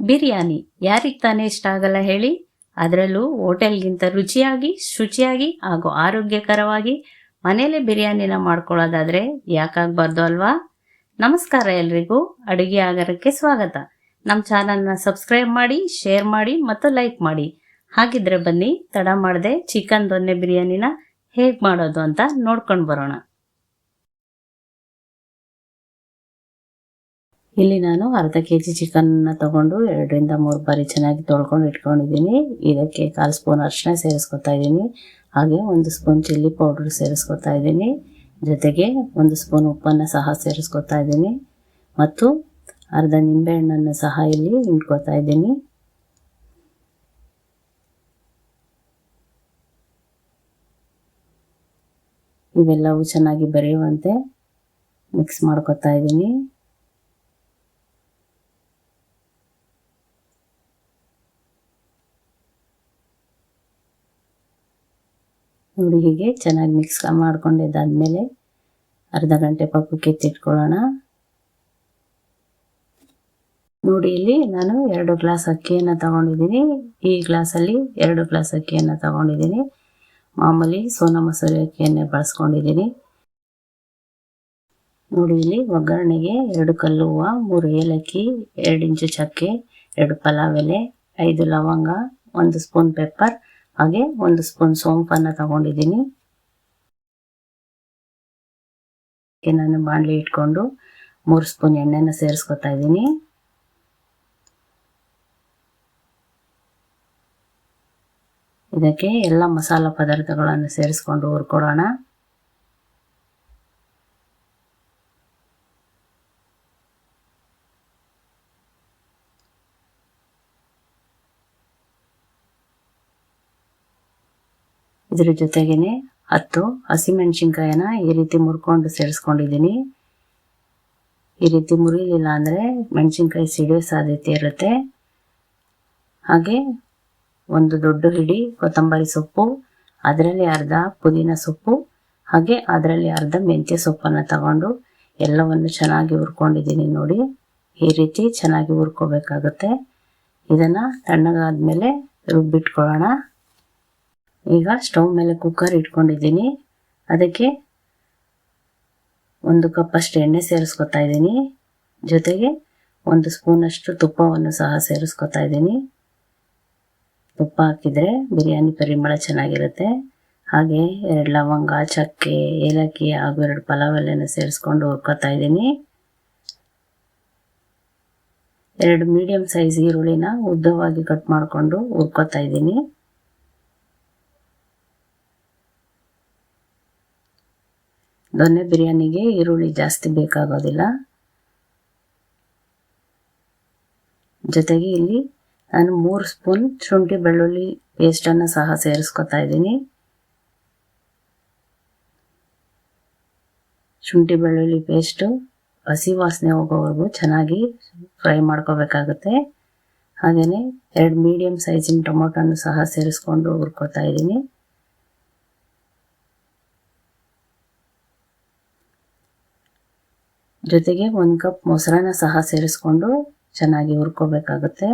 ಬಿರಿಯಾನಿ ಯಾರಿಗೆ ತಾನೇ ಇಷ್ಟ ಆಗಲ್ಲ ಹೇಳಿ. ಅದರಲ್ಲೂ ಹೋಟೆಲ್ಗಿಂತ ರುಚಿಯಾಗಿ, ಶುಚಿಯಾಗಿ ಹಾಗೂ ಆರೋಗ್ಯಕರವಾಗಿ ಮನೇಲೆ ಬಿರಿಯಾನಿನ ಮಾಡ್ಕೊಳ್ಳೋದಾದ್ರೆ ಯಾಕಾಗಬಾರ್ದು ಅಲ್ವಾ? ನಮಸ್ಕಾರ ಎಲ್ರಿಗೂ. ಅಡುಗೆ ಆಗರಕ್ಕೆ ಸ್ವಾಗತ. ನಮ್ಮ ಚಾನಲ್ನ ಸಬ್ಸ್ಕ್ರೈಬ್ ಮಾಡಿ, ಶೇರ್ ಮಾಡಿ ಮತ್ತು ಲೈಕ್ ಮಾಡಿ. ಹಾಗಿದ್ರೆ ಬನ್ನಿ, ತಡ ಮಾಡದೆ ಚಿಕನ್ ದೊನ್ನೆ ಬಿರಿಯಾನಿನ ಹೇಗೆ ಮಾಡೋದು ಅಂತ ನೋಡ್ಕೊಂಡು ಬರೋಣ. ಇಲ್ಲಿ ನಾನು ಅರ್ಧ ಕೆ ಜಿ ಚಿಕನ್ನ ತಗೊಂಡು ಎರಡರಿಂದ ಮೂರು ಬಾರಿ ಚೆನ್ನಾಗಿ ತೊಳ್ಕೊಂಡು ಇಟ್ಕೊಂಡಿದ್ದೀನಿ. ಇದಕ್ಕೆ ಕಾಲು ಸ್ಪೂನ್ ಅರಿಶಿನ ಸೇರಿಸ್ಕೊತಾ ಇದ್ದೀನಿ. ಹಾಗೆ ಒಂದು ಸ್ಪೂನ್ ಚಿಲ್ಲಿ ಪೌಡ್ರ್ ಸೇರಿಸ್ಕೊತಾ ಇದ್ದೀನಿ. ಜೊತೆಗೆ ಒಂದು ಸ್ಪೂನ್ ಉಪ್ಪನ್ನು ಸಹ ಸೇರಿಸ್ಕೊತಾ ಇದ್ದೀನಿ. ಮತ್ತು ಅರ್ಧ ನಿಂಬೆಹಣ್ಣನ್ನು ಸಹ ಇಲ್ಲಿ ಹಿಂಡ್ಕೊತಾ ಇದ್ದೀನಿ. ಇವೆಲ್ಲವೂ ಚೆನ್ನಾಗಿ ಬೆರೆಯುವಂತೆ ಮಿಕ್ಸ್ ಮಾಡ್ಕೊತಾ ಇದ್ದೀನಿ. ನೋಡಿ ಹೀಗೆ ಚೆನ್ನಾಗಿ ಮಿಕ್ಸ್ ಮಾಡ್ಕೊಂಡಿದ್ದಾದಮೇಲೆ ಅರ್ಧ ಗಂಟೆ ಪಕ್ಕಕ್ಕೆ ಎತ್ತಿಟ್ಕೊಳ್ಳೋಣ ನೋಡಿ, ಇಲ್ಲಿ ನಾನು ಎರಡು ಗ್ಲಾಸ್ ಅಕ್ಕಿಯನ್ನು ತಗೊಂಡಿದ್ದೀನಿ. ಈ ಗ್ಲಾಸಲ್ಲಿ ಎರಡು ಗ್ಲಾಸ್ ಅಕ್ಕಿಯನ್ನು ತಗೊಂಡಿದ್ದೀನಿ. ಮಾಮೂಲಿ ಸೋನಾ ಮಸೂರಿ ಅಕ್ಕಿಯನ್ನೇ ಬಳಸ್ಕೊಂಡಿದ್ದೀನಿ. ನೋಡಿ, ಇಲ್ಲಿ ಒಗ್ಗರಣೆಗೆ ಎರಡು ಕಲ್ಲು ಹೂವು, ಮೂರು ಏಲಕ್ಕಿ, ಎರಡು ಇಂಚು ಚಕ್ಕೆ, ಎರಡು ಪಲಾವ್ ಎಲೆ, ಐದು ಲವಂಗ, ಒಂದು ಸ್ಪೂನ್ ಪೆಪ್ಪರ್ ಹಾಗೆ ಒಂದು ಸ್ಪೂನ್ ಸೋಂಪನ್ನು ತಗೊಂಡಿದ್ದೀನಿ. ನಾನು ಬಾಣಲಿ ಇಟ್ಕೊಂಡು ಮೂರು ಸ್ಪೂನ್ ಎಣ್ಣೆನ ಸೇರಿಸ್ಕೊತಾ ಇದ್ದೀನಿ. ಇದಕ್ಕೆ ಎಲ್ಲ ಮಸಾಲ ಪದಾರ್ಥಗಳನ್ನು ಸೇರಿಸ್ಕೊಂಡು ಹುರ್ಕೊಡೋಣ ಇದ್ರ ಜೊತೆಗೇನೆ ಹತ್ತು ಹಸಿಮೆಣಸಿನ್ಕಾಯನ್ನ ಈ ರೀತಿ ಮುರ್ಕೊಂಡು ಸೇರಿಸ್ಕೊಂಡಿದ್ದೀನಿ. ಈ ರೀತಿ ಮುರಿಲಿಲ್ಲ ಅಂದರೆ ಮೆಣಸಿನ್ಕಾಯಿ ಸಿಡಿಯೋ ಸಾಧ್ಯತೆ ಇರುತ್ತೆ. ಹಾಗೆ ಒಂದು ದೊಡ್ಡ ಹಿಡಿ ಕೊತ್ತಂಬರಿ ಸೊಪ್ಪು, ಅದರಲ್ಲಿ ಅರ್ಧ ಪುದೀನ ಸೊಪ್ಪು, ಹಾಗೆ ಅದರಲ್ಲಿ ಅರ್ಧ ಮೆಂತ್ಯ ಸೊಪ್ಪನ್ನು ತಗೊಂಡು ಎಲ್ಲವನ್ನು ಚೆನ್ನಾಗಿ ಹುರ್ಕೊಂಡಿದ್ದೀನಿ ನೋಡಿ. ಈ ರೀತಿ ಚೆನ್ನಾಗಿ ಹುರ್ಕೋಬೇಕಾಗುತ್ತೆ. ಇದನ್ನು ತಣ್ಣಗಾದ್ಮೇಲೆ ರುಬ್ಬಿಟ್ಕೊಳ್ಳೋಣ. ಈಗ ಸ್ಟವ್ ಮೇಲೆ ಕುಕ್ಕರ್ ಇಟ್ಕೊಂಡಿದ್ದೀನಿ. ಅದಕ್ಕೆ ಒಂದು ಕಪ್ಪಷ್ಟು ಎಣ್ಣೆ ಸೇರಿಸ್ಕೊತಾ ಇದ್ದೀನಿ. ಜೊತೆಗೆ ಒಂದು ಸ್ಪೂನಷ್ಟು ತುಪ್ಪವನ್ನು ಸಹ ಸೇರಿಸ್ಕೊತಾ ಇದ್ದೀನಿ. ತುಪ್ಪ ಹಾಕಿದರೆ ಬಿರಿಯಾನಿ ಪರಿಮಳ ಚೆನ್ನಾಗಿರುತ್ತೆ. ಹಾಗೆ ಎರಡು ಲವಂಗ, ಚಕ್ಕೆ, ಏಲಕ್ಕಿ ಹಾಗೂ ಎರಡು ಪಲಾವ್ ಎಲೆನ ಸೇರಿಸ್ಕೊಂಡು ಹುರ್ಕೊತಾ ಇದ್ದೀನಿ. ಎರಡು ಮೀಡಿಯಮ್ ಸೈಜ್ ಈರುಳ್ಳಿನ ಉದ್ದವಾಗಿ ಕಟ್ ಮಾಡಿಕೊಂಡು ಹುರ್ಕೊತಾ ಇದ್ದೀನಿ. ದೊನ್ನೆ ಬಿರಿಯಾನಿಗೆ ಈರುಳ್ಳಿ ಜಾಸ್ತಿ ಬೇಕಾಗೋದಿಲ್ಲ. ಜೊತೆಗೆ ಇಲ್ಲಿ ನಾನು ಮೂರು ಸ್ಪೂನ್ ಶುಂಠಿ ಬೆಳ್ಳುಳ್ಳಿ ಪೇಸ್ಟನ್ನು ಸಹ ಸೇರಿಸ್ಕೊತಾ ಇದ್ದೀನಿ. ಶುಂಠಿ ಬೆಳ್ಳುಳ್ಳಿ ಪೇಸ್ಟು ಹಸಿ ವಾಸನೆ ಹೋಗೋವರೆಗೂ ಚೆನ್ನಾಗಿ ಫ್ರೈ ಮಾಡ್ಕೋಬೇಕಾಗುತ್ತೆ. ಹಾಗೆಯೇ ಎರಡು ಮೀಡಿಯಮ್ ಸೈಜಿನ ಟೊಮೊಟೊನು ಸಹ ಸೇರಿಸ್ಕೊಂಡು ಹುರ್ಕೊತಾ ಇದ್ದೀನಿ. ಜೊತೆಗೆ ಒಂದು ಕಪ್ ಮೊಸರನ್ನ ಸಹ ಸೇರಿಸ್ಕೊಂಡು ಚೆನ್ನಾಗಿ ಹುರ್ಕೋಬೇಕಾಗುತ್ತೆ.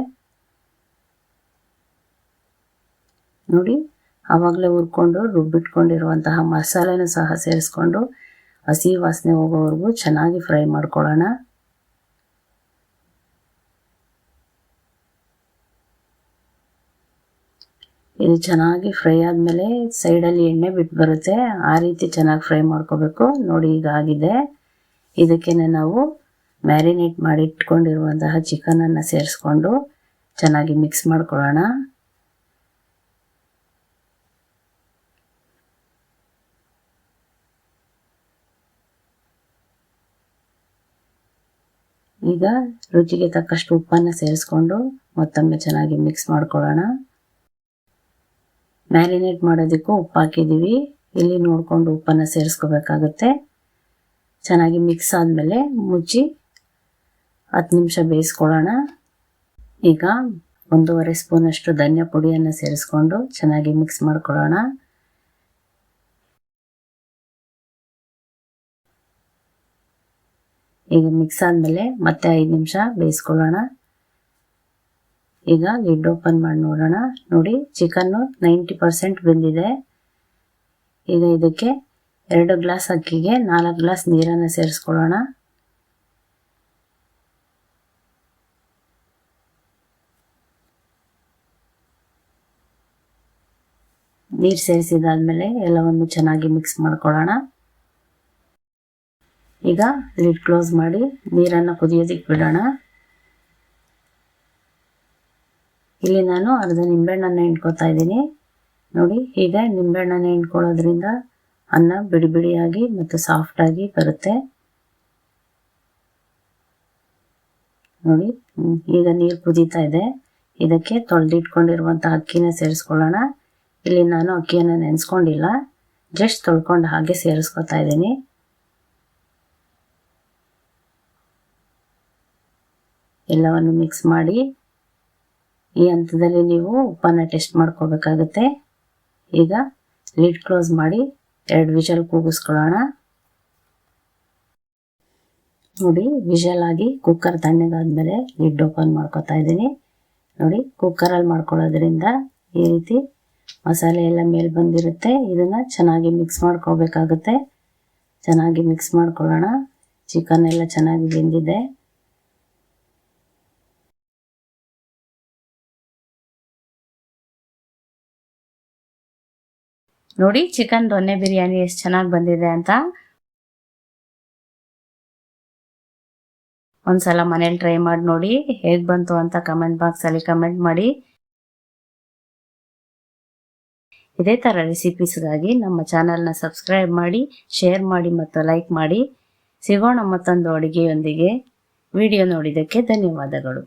ನೋಡಿ, ಆವಾಗಲೇ ಹುರ್ಕೊಂಡು ರುಬ್ಬಿಟ್ಕೊಂಡಿರುವಂತಹ ಮಸಾಲೆನ ಸಹ ಸೇರಿಸ್ಕೊಂಡು ಹಸಿ ವಾಸನೆ ಹೋಗೋವರೆಗೂ ಚೆನ್ನಾಗಿ ಫ್ರೈ ಮಾಡ್ಕೊಳ್ಳೋಣ. ಇದು ಚೆನ್ನಾಗಿ ಫ್ರೈ ಆದಮೇಲೆ ಸೈಡಲ್ಲಿ ಎಣ್ಣೆ ಬಿಟ್ಟು ಬರುತ್ತೆ ಆ ರೀತಿ ಚೆನ್ನಾಗಿ ಫ್ರೈ ಮಾಡ್ಕೋಬೇಕು. ನೋಡಿ, ಈಗ ಆಗಿದೆ. ಇದಕ್ಕೆ ನಾವು ಮ್ಯಾರಿನೇಟ್ ಮಾಡಿ ಇಟ್ಕೊಂಡಿರುವಂತಹ ಚಿಕನನ್ನು ಸೇರಿಸ್ಕೊಂಡು ಚೆನ್ನಾಗಿ ಮಿಕ್ಸ್ ಮಾಡ್ಕೊಳ್ಳೋಣ. ಈಗ ರುಚಿಗೆ ತಕ್ಕಷ್ಟು ಉಪ್ಪನ್ನು ಸೇರಿಸ್ಕೊಂಡು ಮತ್ತೊಮ್ಮೆ ಚೆನ್ನಾಗಿ ಮಿಕ್ಸ್ ಮಾಡ್ಕೊಳ್ಳೋಣ. ಮ್ಯಾರಿನೇಟ್ ಮಾಡೋದಕ್ಕೂ ಉಪ್ಪು ಹಾಕಿದ್ದೀವಿ. ಇಲ್ಲಿ ನೋಡಿಕೊಂಡು ಉಪ್ಪನ್ನು ಸೇರಿಸ್ಕೋಬೇಕಾಗುತ್ತೆ. ಚೆನ್ನಾಗಿ ಮಿಕ್ಸ್ ಆದಮೇಲೆ ಮುಚ್ಚಿ ಹತ್ತು ನಿಮಿಷ ಬೇಯಿಸ್ಕೊಳ್ಳೋಣ. ಈಗ ಒಂದೂವರೆ ಸ್ಪೂನಷ್ಟು ಧನ್ಯ ಪುಡಿಯನ್ನು ಸೇರಿಸ್ಕೊಂಡು ಚೆನ್ನಾಗಿ ಮಿಕ್ಸ್ ಮಾಡ್ಕೊಳ್ಳೋಣ. ಈಗ ಮಿಕ್ಸ್ ಆದಮೇಲೆ ಮತ್ತೆ ಐದು ನಿಮಿಷ ಬೇಯಿಸ್ಕೊಳ್ಳೋಣ. ಈಗ ಲಿಡ್ ಓಪನ್ ಮಾಡಿ ನೋಡೋಣ. ನೋಡಿ ಚಿಕನ್ನು ನೈಂಟಿ ಪರ್ಸೆಂಟ್ ಬೆಂದಿದೆ. ಈಗ ಇದಕ್ಕೆ ಎರಡು ಗ್ಲಾಸ್ ಅಕ್ಕಿಗೆ ನಾಲ್ಕು ಗ್ಲಾಸ್ ನೀರನ್ನು ಸೇರಿಸ್ಕೊಳ್ಳೋಣ. ನೀರು ಸೇರಿಸಿದಾದ್ಮೇಲೆ ಎಲ್ಲವನ್ನು ಚೆನ್ನಾಗಿ ಮಿಕ್ಸ್ ಮಾಡ್ಕೊಳ್ಳೋಣ. ಈಗ ಲಿಡ್ ಕ್ಲೋಸ್ ಮಾಡಿ ನೀರನ್ನು ಕುದಿಯೋದಕ್ಕೆ ಬಿಡೋಣ. ಇಲ್ಲಿ ನಾನು ಅರ್ಧ ನಿಂಬೆಹಣ್ಣನ್ನು ಇಟ್ಕೋತಾ ಇದ್ದೀನಿ. ನೋಡಿ, ಈಗ ನಿಂಬೆಹಣ್ಣನ್ನು ಹಿಂಡ್ಕೊಳ್ಳೋದ್ರಿಂದ ಅನ್ನ ಬಿಡಿ ಬಿಡಿಯಾಗಿ ಮತ್ತು ಸಾಫ್ಟಾಗಿ ಬರುತ್ತೆ. ನೋಡಿ ಈಗ ನೀರು ಕುದೀತಾ ಇದೆ. ಇದಕ್ಕೆ ತೊಳೆದಿಟ್ಕೊಂಡಿರುವಂಥ ಅಕ್ಕಿನ ಸೇರಿಸ್ಕೊಳ್ಳೋಣ. ಇಲ್ಲಿ ನಾನು ಅಕ್ಕಿಯನ್ನು ನೆನೆಸ್ಕೊಂಡಿಲ್ಲ. ಜಸ್ಟ್ ತೊಳ್ಕೊಂಡು ಹಾಗೆ ಸೇರಿಸ್ಕೊತಾ ಇದ್ದೀನಿ. ಎಲ್ಲವನ್ನು ಮಿಕ್ಸ್ ಮಾಡಿ ಈ ಹಂತದಲ್ಲಿ ನೀವು ಉಪ್ಪನ್ನು ಟೆಸ್ಟ್ ಮಾಡ್ಕೋಬೇಕಾಗುತ್ತೆ. ಈಗ ಲಿಡ್ ಕ್ಲೋಸ್ ಮಾಡಿ ಎರಡು ವಿಷಲ್ ಕೂಗಿಸ್ಕೊಳ್ಳೋಣ. ನೋಡಿ ವಿಷಲ್ ಆಗಿ ಕುಕ್ಕರ್ ತಣ್ಣಗಾದ್ಮೇಲೆ ಲಿಡ್ ಓಪನ್ ಮಾಡ್ಕೊತಾ ಇದ್ದೀನಿ. ನೋಡಿ ಕುಕ್ಕರಲ್ಲಿ ಮಾಡ್ಕೊಳ್ಳೋದ್ರಿಂದ ಈ ರೀತಿ ಮಸಾಲೆ ಎಲ್ಲ ಮೇಲೆ ಬಂದಿರುತ್ತೆ. ಇದನ್ನ ಚೆನ್ನಾಗಿ ಮಿಕ್ಸ್ ಮಾಡ್ಕೋಬೇಕಾಗುತ್ತೆ. ಚೆನ್ನಾಗಿ ಮಿಕ್ಸ್ ಮಾಡ್ಕೊಳ್ಳೋಣ. ಚಿಕನ್ ಎಲ್ಲ ಚೆನ್ನಾಗಿ ಬೆಂದಿದೆ. ನೋಡಿ ಚಿಕನ್ ದೊನ್ನೆ ಬಿರಿಯಾನಿ ಎಷ್ಟು ಚೆನ್ನಾಗಿ ಬಂದಿದೆ ಅಂತ. ಒಂದ್ಸಲ ಮನೇಲಿ ಟ್ರೈ ಮಾಡಿ ನೋಡಿ, ಹೇಗೆ ಬಂತು ಅಂತ ಕಮೆಂಟ್ ಬಾಕ್ಸಲ್ಲಿ ಕಮೆಂಟ್ ಮಾಡಿ. ಇದೇ ಥರ ರೆಸಿಪೀಸ್ಗಾಗಿ ನಮ್ಮ ಚಾನಲ್ನ ಸಬ್ಸ್ಕ್ರೈಬ್ ಮಾಡಿ ಶೇರ್ ಮಾಡಿ ಮತ್ತು ಲೈಕ್ ಮಾಡಿ. ಸಿಗೋಣ ಮತ್ತೊಂದು ಅಡುಗೆಯೊಂದಿಗೆ. ವಿಡಿಯೋ ನೋಡಿದ್ದಕ್ಕೆ ಧನ್ಯವಾದಗಳು.